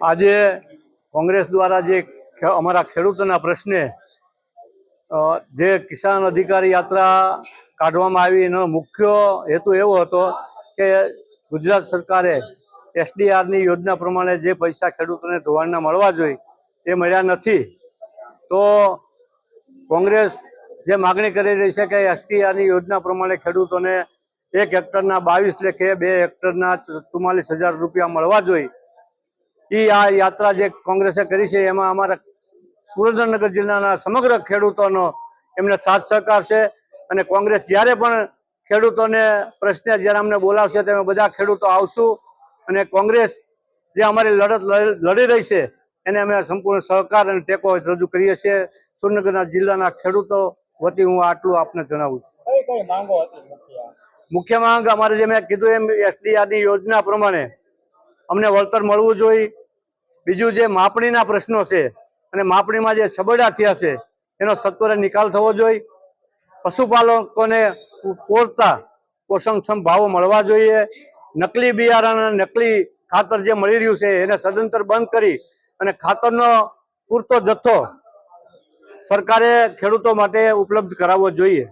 આજે કોંગ્રેસ દ્વારા જે અમારા ખેડૂતોના પ્રશ્ને જે કિસાન અધિકારી યાત્રા કાઢવામાં આવી એનો મુખ્ય હેતુ એવો હતો કે ગુજરાત સરકારે એસડીઆરની યોજના પ્રમાણે જે પૈસા ખેડૂતોને ધોવાણના મળવા જોઈએ એ મળ્યા નથી. તો કોંગ્રેસ જે માગણી કરી રહી છે કે એસટીઆરની યોજના પ્રમાણે ખેડૂતોને એક હેક્ટરના બાવીસ લેખે બે હેક્ટરના ચુમ્માલીસ હજાર રૂપિયા મળવા જોઈએ એ આ યાત્રા જે કોંગ્રેસે કરી છે એમાં અમારા સુરેન્દ્રનગર જિલ્લાના સમગ્ર ખેડૂતોનો એમને સાથ સહકાર છે અને કોંગ્રેસ જ્યારે પણ ખેડૂતોને પ્રશ્ને જ્યારે અમને બોલાવશે તેમાં બધા ખેડૂતો આવશું અને કોંગ્રેસ જે અમારી લડત લડી રહી છે એને અમે સંપૂર્ણ સહકાર અને ટેકો રજૂ કરીએ છીએ. સુરેન્દ્રનગરના જિલ્લાના ખેડૂતો વતી હું આટલું આપને જણાવું છું. મુખ્ય? માંગ અમારે જે મેં કીધું એમ એસડીઆરની યોજના પ્રમાણે અમને વળતર મળવું જોઈએ. બીજું જે માપણીના પ્રશ્નો છે અને માપણીમાં જે છબડા થયા છે, એનો સત્વરે નિકાલ થવો જોઈએ. પશુપાલકોને પૂરતા પોષણક્ષમ ભાવો મળવા જોઈએ. નકલી બિયારણ અને નકલી ખાતર જે મળી રહ્યું છે, એને સદંતર બંધ કરી અને ખાતરનો પૂરતો જથ્થો સરકારે ખેડૂતો માટે ઉપલબ્ધ કરાવવો જોઈએ.